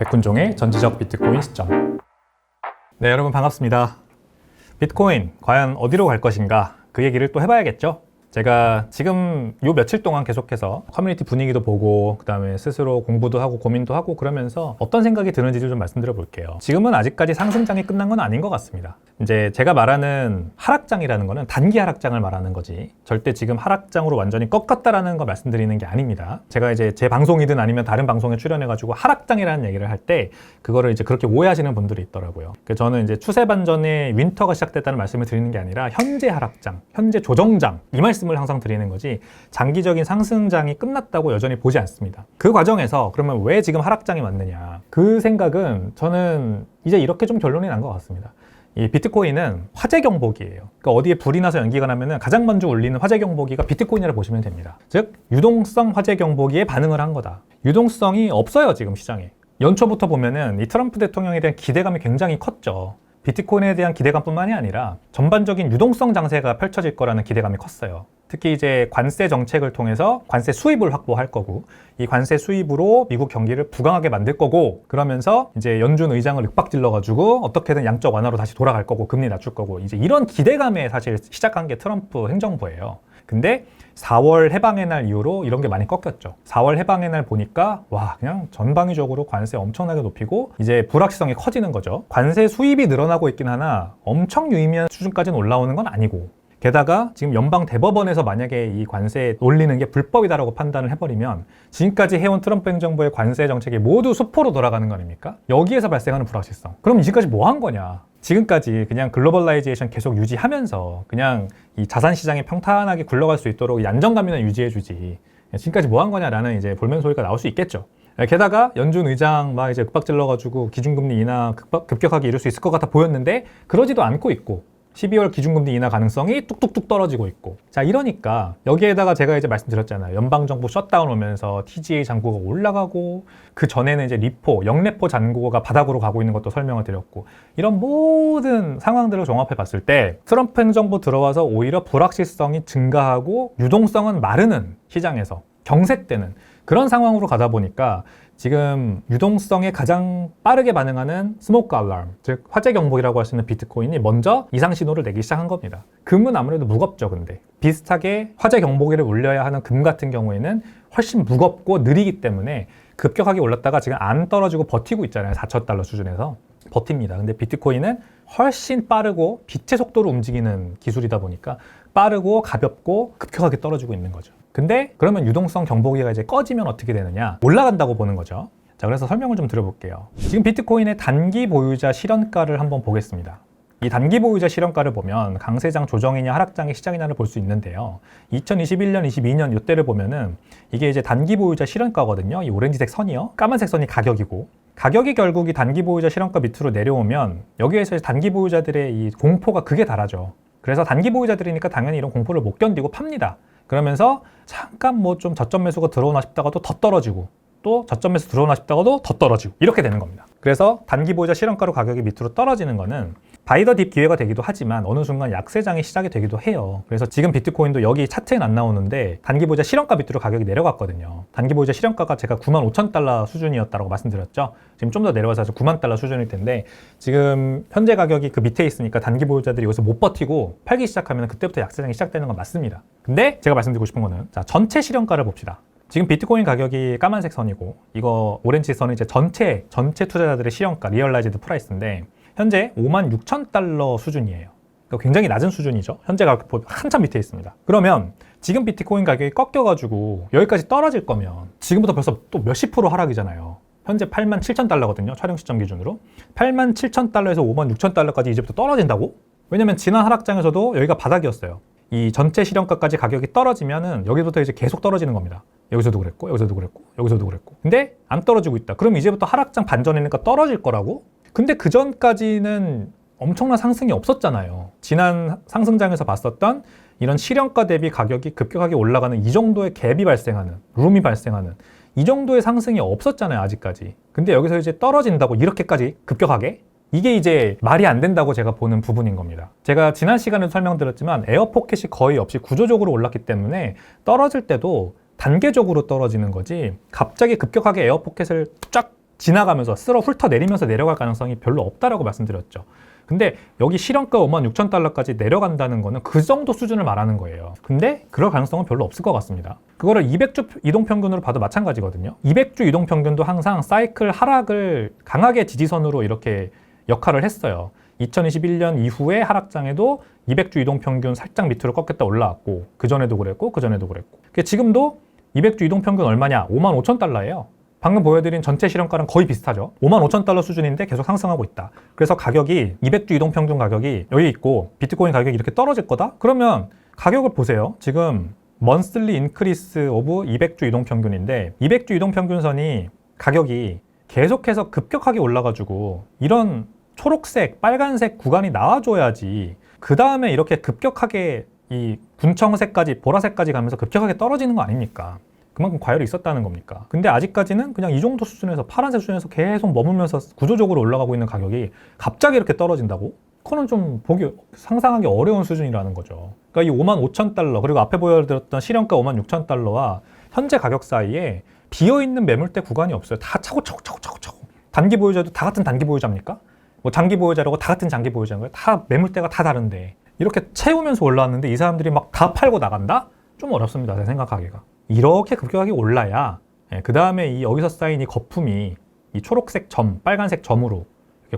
백훈종의 전지적 비트코인 시점. 네, 여러분 반갑습니다. 비트코인 과연 어디로 갈 것인가? 그 얘기를 또 해봐야겠죠? 제가 지금 요 며칠 동안 계속해서 커뮤니티 분위기도 보고 그다음에 스스로 공부도 하고 고민도 하고 그러면서 어떤 생각이 드는지 좀 말씀드려 볼게요. 지금은 아직까지 상승장이 끝난 건 아닌 것 같습니다. 이제 제가 말하는 하락장이라는 거는 단기 하락장을 말하는 거지 절대 지금 하락장으로 완전히 꺾었다라는 거 말씀드리는 게 아닙니다. 제가 이제 제 방송이든 아니면 다른 방송에 출연해가지고 하락장이라는 얘기를 할 때 그거를 이제 그렇게 오해하시는 분들이 있더라고요. 그래서 저는 이제 추세 반전에 윈터가 시작됐다는 말씀을 드리는 게 아니라 현재 하락장, 현재 조정장 이 말씀 을 항상 드리는 거지 장기적인 상승장이 끝났다고 여전히 보지 않습니다. 그 과정에서 그러면 왜 지금 하락장이 왔느냐? 그 생각은 저는 이제 이렇게 좀 결론이 난 것 같습니다. 이 비트코인은 화재 경보기예요. 그러니까 어디에 불이 나서 연기가 나면은 가장 먼저 울리는 화재 경보기가 비트코인이라 보시면 됩니다. 즉 유동성 화재 경보기에 반응을 한 거다. 유동성이 없어요 지금 시장에. 연초부터 보면은 이 트럼프 대통령에 대한 기대감이 굉장히 컸죠. 비트코인에 대한 기대감뿐만이 아니라 전반적인 유동성 장세가 펼쳐질 거라는 기대감이 컸어요. 특히 이제 관세 정책을 통해서 관세 수입을 확보할 거고 이 관세 수입으로 미국 경기를 부강하게 만들 거고 그러면서 이제 연준 의장을 윽박질러 가지고 어떻게든 양적 완화로 다시 돌아갈 거고 금리 낮출 거고 이제 이런 기대감에 사실 시작한 게 트럼프 행정부예요. 근데 4월 해방의 날 이후로 이런 게 많이 꺾였죠. 4월 해방의 날 보니까 와 그냥 전방위적으로 관세 엄청나게 높이고 이제 불확실성이 커지는 거죠. 관세 수입이 늘어나고 있긴 하나 엄청 유의미한 수준까지는 올라오는 건 아니고 게다가 지금 연방 대법원에서 만약에 이 관세 올리는 게 불법이다라고 판단을 해버리면 지금까지 해온 트럼프 행정부의 관세 정책이 모두 수포로 돌아가는 거 아닙니까? 여기에서 발생하는 불확실성. 그럼 지금까지 뭐 한 거냐? 지금까지 그냥 글로벌라이제이션 계속 유지하면서 그냥 이 자산 시장이 평탄하게 굴러갈 수 있도록 이 안정감이나 유지해주지. 지금까지 뭐 한 거냐라는 이제 볼멘 소리가 나올 수 있겠죠. 게다가 연준 의장 막 이제 급박질러가지고 기준금리 인하 급박, 급격하게 이룰 수 있을 것 같아 보였는데 그러지도 않고 있고 12월 기준금리 인하 가능성이 뚝뚝뚝 떨어지고 있고. 자 이러니까 여기에다가 제가 이제 말씀드렸잖아요. 연방정부 셧다운 오면서 TGA 잔고가 올라가고 그 전에는 이제 리포 영레포 잔고가 바닥으로 가고 있는 것도 설명을 드렸고. 이런 모든 상황들을 종합해 봤을 때 트럼프 행정부 들어와서 오히려 불확실성이 증가하고 유동성은 마르는 시장에서 경색되는 그런 상황으로 가다 보니까 지금 유동성에 가장 빠르게 반응하는 스모크 알람, 즉 화재 경보기라고 할 수 있는 비트코인이 먼저 이상 신호를 내기 시작한 겁니다. 금은 아무래도 무겁죠, 근데 비슷하게 화재 경보기를 울려야 하는 금 같은 경우에는 훨씬 무겁고 느리기 때문에 급격하게 올랐다가 지금 안 떨어지고 버티고 있잖아요, 4천 달러 수준에서 버팁니다. 근데 비트코인은 훨씬 빠르고 빛의 속도로 움직이는 기술이다 보니까 빠르고 가볍고 급격하게 떨어지고 있는 거죠. 근데 그러면 유동성 경보기가 이제 꺼지면 어떻게 되느냐? 올라간다고 보는 거죠. 자, 그래서 설명을 좀 드려볼게요. 지금 비트코인의 단기 보유자 실현가를 한번 보겠습니다. 이 단기 보유자 실현가를 보면 강세장 조정이냐 하락장의 시작이냐를 볼 수 있는데요. 2021년, 22년 이때를 보면은 이게 이제 단기 보유자 실현가거든요. 이 오렌지색 선이요. 까만색 선이 가격이고 가격이 결국 이 단기 보유자 실현가 밑으로 내려오면 여기에서 단기 보유자들의 이 공포가 극에 달하죠. 그래서 단기 보유자들이니까 당연히 이런 공포를 못 견디고 팝니다. 그러면서 잠깐 뭐 좀 저점 매수가 들어오나 싶다가도 더 떨어지고 또 저점 매수 들어오나 싶다가도 더 떨어지고 이렇게 되는 겁니다. 그래서 단기 보유자 실현가로 가격이 밑으로 떨어지는 거는 바이더 딥 기회가 되기도 하지만 어느 순간 약세장이 시작이 되기도 해요. 그래서 지금 비트코인도 여기 차트엔 안 나오는데 단기 보유자 실현가 밑으로 가격이 내려갔거든요. 단기 보유자 실현가가 제가 9만 5천 달러 수준이었다고 말씀드렸죠. 지금 좀 더 내려와서 9만 달러 수준일 텐데 지금 현재 가격이 그 밑에 있으니까 단기 보유자들이 여기서 못 버티고 팔기 시작하면 그때부터 약세장이 시작되는 건 맞습니다. 근데 제가 말씀드리고 싶은 거는 자 전체 실현가를 봅시다. 지금 비트코인 가격이 까만색 선이고 이거 오렌지 선은 이제 전체 전체 투자자들의 실현가 리얼라이즈드 프라이스인데 현재 5만 6천 달러 수준이에요. 그러니까 굉장히 낮은 수준이죠. 현재 가격 한참 밑에 있습니다. 그러면 지금 비트코인 가격이 꺾여가지고 여기까지 떨어질 거면 지금부터 벌써 또 몇십 프로 하락이잖아요. 현재 8만 7천 달러거든요. 촬영 시점 기준으로. 8만 7천 달러에서 5만 6천 달러까지 이제부터 떨어진다고? 왜냐면 지난 하락장에서도 여기가 바닥이었어요. 이 전체 실현가까지 가격이 떨어지면은 여기부터 이제 계속 떨어지는 겁니다. 여기서도 그랬고, 여기서도 그랬고, 여기서도 그랬고. 근데 안 떨어지고 있다. 그럼 이제부터 하락장 반전이니까 떨어질 거라고? 근데 그 전까지는 엄청난 상승이 없었잖아요. 지난 상승장에서 봤었던 이런 실현가 대비 가격이 급격하게 올라가는 이 정도의 갭이 발생하는, 룸이 발생하는 이 정도의 상승이 없었잖아요, 아직까지. 근데 여기서 이제 떨어진다고 이렇게까지 급격하게? 이게 이제 말이 안 된다고 제가 보는 부분인 겁니다. 제가 지난 시간에도 설명드렸지만 에어포켓이 거의 없이 구조적으로 올랐기 때문에 떨어질 때도 단계적으로 떨어지는 거지 갑자기 급격하게 에어포켓을 쫙 지나가면서 쓸어 훑어내리면서 내려갈 가능성이 별로 없다라고 말씀드렸죠. 근데 여기 실현가 5만 6천 달러까지 내려간다는 거는 그 정도 수준을 말하는 거예요. 근데 그럴 가능성은 별로 없을 것 같습니다. 그거를 200주 이동평균으로 봐도 마찬가지거든요. 200주 이동평균도 항상 사이클 하락을 강하게 지지선으로 이렇게 역할을 했어요. 2021년 이후에 하락장에도 200주 이동평균 살짝 밑으로 꺾였다 올라왔고 그 전에도 그랬고 그 전에도 그랬고 그게 지금도 200주 이동평균 얼마냐? 5만 5천 달러예요. 방금 보여드린 전체 실현가랑 거의 비슷하죠. 5만 5천 달러 수준인데 계속 상승하고 있다. 그래서 가격이 200주 이동평균 가격이 여기 있고 비트코인 가격이 이렇게 떨어질 거다? 그러면 가격을 보세요. 지금 먼슬리 인크리스 오브 200주 이동평균인데 200주 이동평균선이 가격이 계속해서 급격하게 올라가지고 이런 초록색, 빨간색 구간이 나와줘야지 그 다음에 이렇게 급격하게 이 군청색까지 보라색까지 가면서 급격하게 떨어지는 거 아닙니까? 그만큼 과열이 있었다는 겁니까? 근데 아직까지는 그냥 이 정도 수준에서 파란색 수준에서 계속 머물면서 구조적으로 올라가고 있는 가격이 갑자기 이렇게 떨어진다고? 그거는 좀 보기 상상하기 어려운 수준이라는 거죠. 그러니까 이 5만 5천 달러 그리고 앞에 보여드렸던 실현가 5만 6천 달러와 현재 가격 사이에 비어 있는 매물대 구간이 없어요. 다 차고 차고 차고 차고 차고. 단기 보유자도 다 같은 단기 보유자입니까? 뭐 장기 보유자라고 다 같은 장기 보유자인 거예요. 다 매물대가 다 다른데 이렇게 채우면서 올라왔는데 이 사람들이 막 다 팔고 나간다? 좀 어렵습니다. 제 생각하기가. 이렇게 급격하게 올라야 그 다음에 이 여기서 쌓인 이 거품이 이 초록색 점, 빨간색 점으로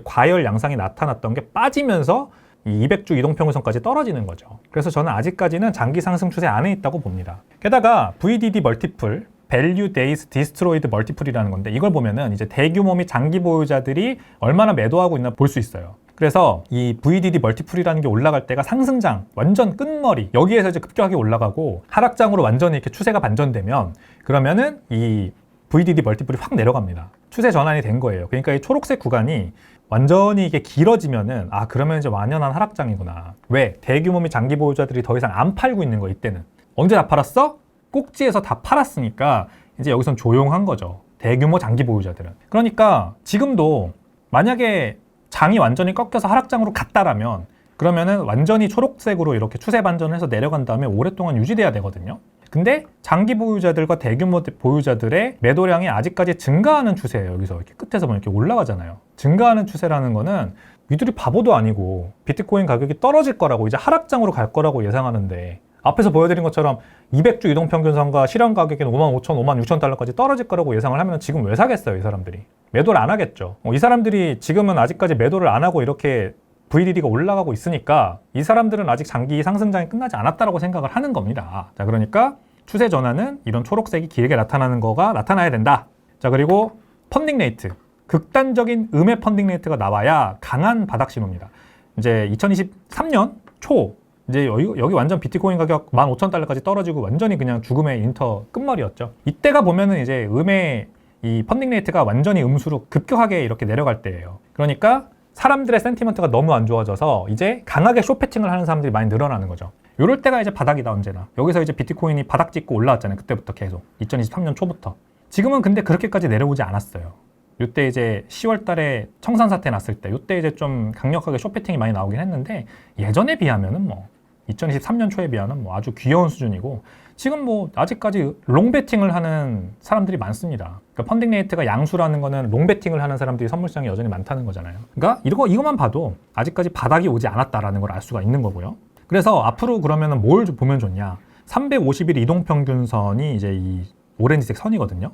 과열 양상이 나타났던 게 빠지면서 이 200주 이동평균선까지 떨어지는 거죠. 그래서 저는 아직까지는 장기 상승 추세 안에 있다고 봅니다. 게다가 VDD 멀티플, Value Days Destroyed Multiple이라는 건데 이걸 보면은 이제 대규모 및 장기 보유자들이 얼마나 매도하고 있나 볼 수 있어요. 그래서 이 VDD 멀티플이라는 게 올라갈 때가 상승장 완전 끝머리 여기에서 이제 급격하게 올라가고 하락장으로 완전히 이렇게 추세가 반전되면 그러면은 이 VDD 멀티플이 확 내려갑니다. 추세 전환이 된 거예요. 그러니까 이 초록색 구간이 완전히 이게 길어지면은 아 그러면 이제 완연한 하락장이구나. 왜 대규모 및 장기 보유자들이 더 이상 안 팔고 있는 거 이때는 언제 다 팔았어? 꼭지에서 다 팔았으니까 이제 여기선 조용한 거죠. 대규모 장기 보유자들은. 그러니까 지금도 만약에 장이 완전히 꺾여서 하락장으로 갔다라면 그러면은 완전히 초록색으로 이렇게 추세 반전해서 내려간 다음에 오랫동안 유지돼야 되거든요. 근데 장기 보유자들과 대규모 보유자들의 매도량이 아직까지 증가하는 추세예요. 여기서 이렇게 끝에서 보면 이렇게 올라가잖아요. 증가하는 추세라는 거는 이들이 바보도 아니고 비트코인 가격이 떨어질 거라고 이제 하락장으로 갈 거라고 예상하는데 앞에서 보여드린 것처럼 200주 이동평균선과 실현 가격이 5만 5천, 5만 6천 달러까지 떨어질 거라고 예상을 하면 지금 왜 사겠어요, 이 사람들이? 매도를 안 하겠죠. 어, 이 사람들이 지금은 아직까지 매도를 안 하고 이렇게 VDD가 올라가고 있으니까 이 사람들은 아직 장기 상승장이 끝나지 않았다라고 생각을 하는 겁니다. 자, 그러니까 추세 전환은 이런 초록색이 길게 나타나는 거가 나타나야 된다. 자, 그리고 펀딩 레이트. 극단적인 음의 펀딩 레이트가 나와야 강한 바닥 신호입니다. 이제 2023년 초 이제 여기, 여기 완전 비트코인 가격 15,000달러까지 떨어지고 완전히 그냥 죽음의 인터 끝머리였죠. 이때가 보면은 이제 음의 이 펀딩 레이트가 완전히 음수로 급격하게 이렇게 내려갈 때예요. 그러니까 사람들의 센티먼트가 너무 안 좋아져서 이제 강하게 쇼패팅을 하는 사람들이 많이 늘어나는 거죠. 요럴 때가 이제 바닥이다 언제나. 여기서 이제 비트코인이 바닥 찍고 올라왔잖아요. 그때부터 계속. 2023년 초부터. 지금은 근데 그렇게까지 내려오지 않았어요. 요때 이제 10월 달에 청산 사태 났을 때 요때 이제 좀 강력하게 쇼패팅이 많이 나오긴 했는데 예전에 비하면은 뭐 2023년 초에 비하면 뭐 아주 귀여운 수준이고 지금 뭐 아직까지 롱 베팅을 하는 사람들이 많습니다. 그러니까 펀딩 레이트가 양수라는 거는 롱 베팅을 하는 사람들이 선물 시장에 여전히 많다는 거잖아요. 그러니까 이거 이것만 봐도 아직까지 바닥이 오지 않았다라는 걸 알 수가 있는 거고요. 그래서 앞으로 그러면은 뭘 보면 좋냐? 350일 이동 평균선이 이제 이 오렌지색 선이거든요.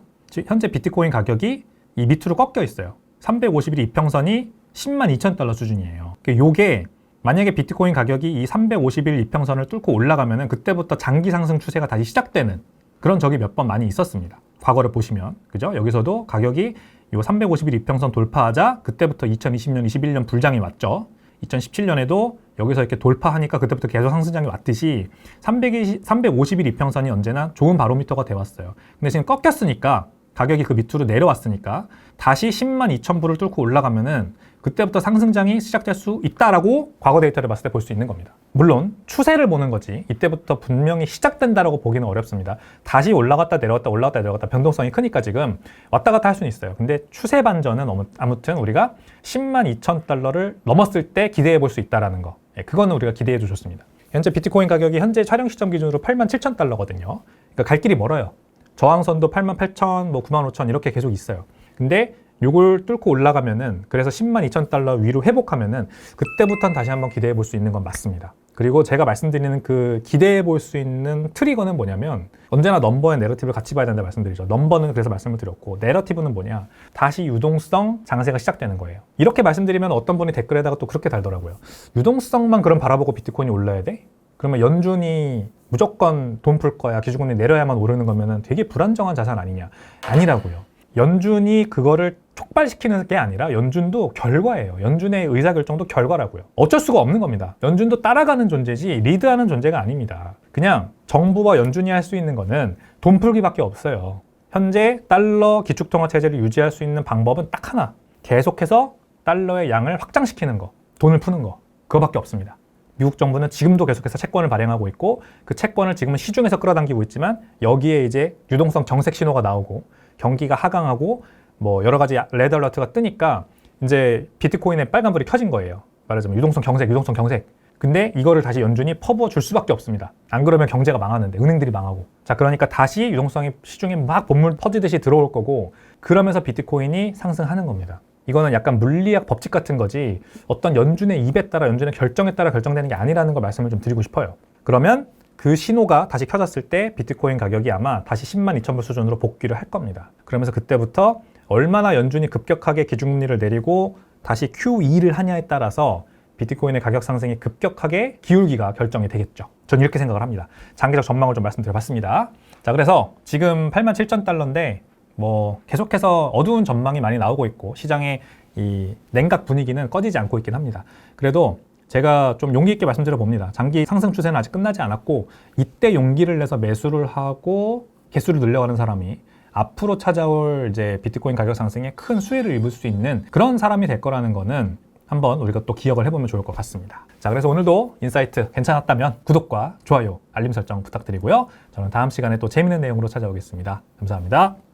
현재 비트코인 가격이 이 밑으로 꺾여 있어요. 350일 이평선이 10만 2천 달러 수준이에요. 요게 만약에 비트코인 가격이 이 350일 이평선을 뚫고 올라가면 그때부터 장기 상승 추세가 다시 시작되는 그런 적이 몇 번 많이 있었습니다. 과거를 보시면 그죠? 여기서도 가격이 요 350일 이평선 돌파하자 그때부터 2020년, 21년 불장이 왔죠. 2017년에도 여기서 이렇게 돌파하니까 그때부터 계속 상승장이 왔듯이 320, 350일 이평선이 언제나 좋은 바로미터가 되었어요. 근데 지금 꺾였으니까 가격이 그 밑으로 내려왔으니까 다시 10만 2천 불을 뚫고 올라가면은 그때부터 상승장이 시작될 수 있다라고 과거 데이터를 봤을 때 볼 수 있는 겁니다. 물론 추세를 보는 거지 이때부터 분명히 시작된다라고 보기는 어렵습니다. 다시 올라갔다 내려갔다 올라갔다 내려갔다 변동성이 크니까 지금 왔다 갔다 할 수는 있어요. 근데 추세 반전은 아무튼 우리가 10만 2천 달러를 넘었을 때 기대해 볼 수 있다라는 거. 예, 그거는 우리가 기대해도 좋습니다. 현재 비트코인 가격이 현재 촬영 시점 기준으로 8만 7천 달러거든요. 그러니까 갈 길이 멀어요. 저항선도 8만 8천, 뭐 9만 5천 이렇게 계속 있어요. 근데 요걸 뚫고 올라가면은 그래서 10만 2천 달러 위로 회복하면은 그때부터는 다시 한번 기대해 볼 수 있는 건 맞습니다. 그리고 제가 말씀드리는 그 기대해 볼 수 있는 트리거는 뭐냐면 언제나 넘버와 내러티브를 같이 봐야 된다 말씀드리죠. 넘버는 그래서 말씀을 드렸고 내러티브는 뭐냐? 다시 유동성 장세가 시작되는 거예요. 이렇게 말씀드리면 어떤 분이 댓글에다가 또 그렇게 달더라고요. 유동성만 그럼 바라보고 비트코인이 올라야 돼? 그러면 연준이 무조건 돈 풀 거야. 기준금리 내려야만 오르는 거면은 되게 불안정한 자산 아니냐? 아니라고요. 연준이 그거를 촉발시키는 게 아니라 연준도 결과예요. 연준의 의사결정도 결과라고요. 어쩔 수가 없는 겁니다. 연준도 따라가는 존재지 리드하는 존재가 아닙니다. 그냥 정부와 연준이 할 수 있는 거는 돈 풀기밖에 없어요. 현재 달러 기축통화 체제를 유지할 수 있는 방법은 딱 하나. 계속해서 달러의 양을 확장시키는 거. 돈을 푸는 거. 그거밖에 없습니다. 미국 정부는 지금도 계속해서 채권을 발행하고 있고 그 채권을 지금은 시중에서 끌어당기고 있지만 여기에 이제 유동성 정색 신호가 나오고 경기가 하강하고 뭐 여러 가지 레드 알러트가 뜨니까 이제 비트코인의 빨간불이 켜진 거예요. 말하자면 유동성 경색, 유동성 경색. 근데 이거를 다시 연준이 퍼부어 줄 수밖에 없습니다. 안 그러면 경제가 망하는데 은행들이 망하고. 자, 그러니까 다시 유동성이 시중에 막 본물 퍼지듯이 들어올 거고 그러면서 비트코인이 상승하는 겁니다. 이거는 약간 물리학 법칙 같은 거지 어떤 연준의 입에 따라 연준의 결정에 따라 결정되는 게 아니라는 걸 말씀을 좀 드리고 싶어요. 그러면 그 신호가 다시 켜졌을 때 비트코인 가격이 아마 다시 10만 2천 불 수준으로 복귀를 할 겁니다. 그러면서 그때부터 얼마나 연준이 급격하게 기준금리를 내리고 다시 QE를 하냐에 따라서 비트코인의 가격 상승이 급격하게 기울기가 결정이 되겠죠. 전 이렇게 생각을 합니다. 장기적 전망을 좀 말씀드려봤습니다. 자, 그래서 지금 8만 7천 달러인데 뭐 계속해서 어두운 전망이 많이 나오고 있고 시장의 이 냉각 분위기는 꺼지지 않고 있긴 합니다. 그래도 제가 좀 용기 있게 말씀드려 봅니다. 장기 상승 추세는 아직 끝나지 않았고 이때 용기를 내서 매수를 하고 개수를 늘려가는 사람이 앞으로 찾아올 이제 비트코인 가격 상승에 큰 수혜를 입을 수 있는 그런 사람이 될 거라는 거는 한번 우리가 또 기억을 해보면 좋을 것 같습니다. 자, 그래서 오늘도 인사이트 괜찮았다면 구독과 좋아요, 알림 설정 부탁드리고요. 저는 다음 시간에 또 재밌는 내용으로 찾아오겠습니다. 감사합니다.